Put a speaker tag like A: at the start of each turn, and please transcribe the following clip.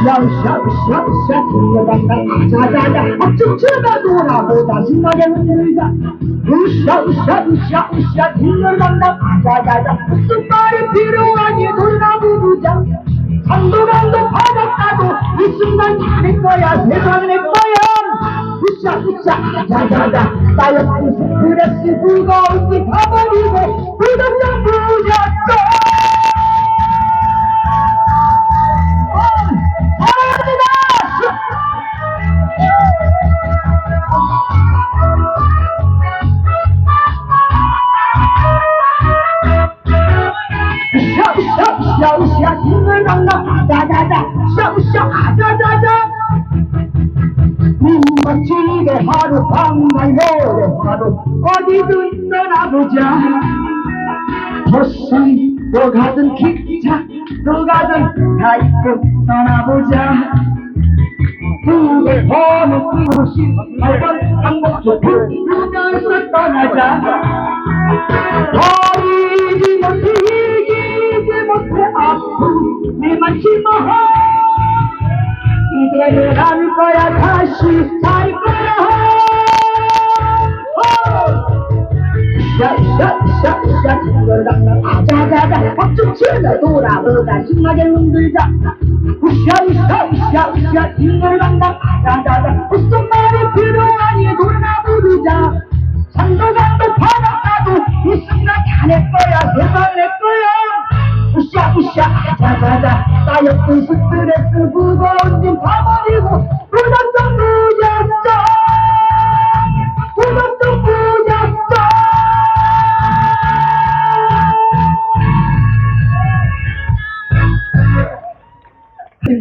A: 으쌰으쌰으쌰으쌰 들려간다 자자자 춤추다 돌아보다 신나게 흔들자 으쌰으쌰으쌰으쌰 들려간다 자자자 무슨 말이 필요하니 돌아보자 산도강도 바닷가도 이 순간 다내 거야 세상 내 거야 으쌰으쌰 자자자 쌓였던 스트레스 무거운 다 버리고 부담장 부 샤샤샤샤 힘을 강나 자자자 샤샤 아자자자 민박집에 하루 방말로에 하루 어디든 떠나보자. 버스 또 가든 기차 또 가든 타이പ്പ് 떠나보자. 꿈을 버는 곳이 발번 한곡도 부르면서 떠나자 심어하. 이제는 갈 거야 다시 살 거야. 샤샤샤샤 아자자자. 박수 치며 돌아보자 신나게 흔들자. 샤샤샤샤. 징글당당 아자자자. 무슨 말이 필요하니 돌아보자. 산도 강도 바닷가도 이 순간 다내 거야. 세상 내 거야. 으쌰 아자자자 Ayıp ışıktır hepsi bu da.